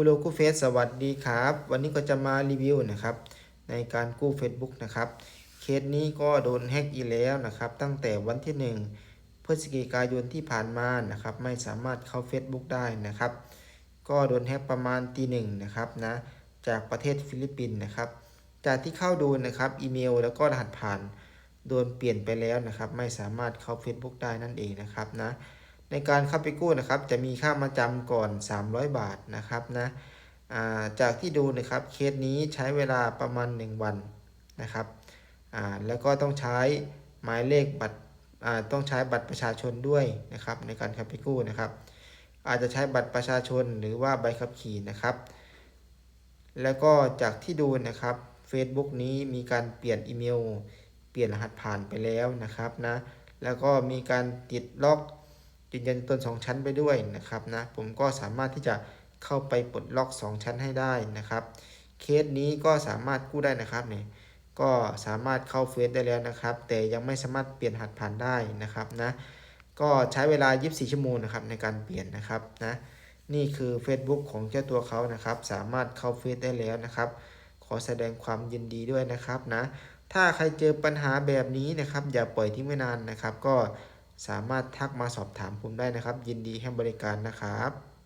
กูโลกู้เฟสสวัสดีครับ วันนี้ก็จะมารีวิวนะครับ ในการกู้ Facebook นะครับ เคสนี้ก็โดนแฮกอีกแล้วนะครับ ตั้งแต่วันที่ 1 พฤศจิกายนที่ผ่านมานะครับ ไม่สามารถเข้า Facebook ได้นะครับ ก็โดนแฮกประมาณตีหนึ่งนะครับนะจากประเทศฟิลิปปินส์นะครับ จากที่เข้าดูนะครับอีเมลแล้วก็รหัสผ่านโดนเปลี่ยนไปแล้วนะครับ ไม่สามารถเข้า Facebook ได้นั่นเองนะครับนะ ในการเข้าไปกู้นะครับ จะมีค่ามาจำก่อน 300 บาทนะครับนะาจากที่ดูนะครับเคสนี้ใช้เวลาประมาณ 1 วันนะครับแล้วก็ต้องใช้หมายเลขบัตรต้องใช้บัตรประชาชนด้วยนะครับ ในการเข้าไปกู้นะครับ อาจจะใช้บัตรประชาชนหรือว่าใบขับขี่นะครับ แล้วก็จากที่ดูนะครับ Facebook นี้มีการเปลี่ยนอีเมล เปลี่ยนรหัสผ่านไปแล้วนะครับนะแล้วก็มีการติดล็อก ยืนยันตนสองชั้นไปด้วยนะครับนะผมก็สามารถที่จะเข้าไปปลดล็อก 2 ชั้นให้ได้นะครับ เคสนี้ก็สามารถกู้ได้นะครับเนี่ยก็สามารถเข้าเฟซได้แล้วนะครับ แต่ยังไม่สามารถเปลี่ยนหัสผ่านได้นะครับนะก็ใช้เวลา 24 ชั่วโมงนะครับในการเปลี่ยนนะครับนะนี่คือ Facebook ของเจ้าตัวเขานะครับ สามารถเข้าเฟซได้แล้วนะครับ ขอแสดงความยินดีด้วยนะครับนะถ้าใครเจอปัญหาแบบนี้นะครับ อย่าปล่อยทิ้งไว้นานนะครับ ก็ สามารถทักมาสอบถามผมได้นะครับ ยินดีให้บริการนะครับ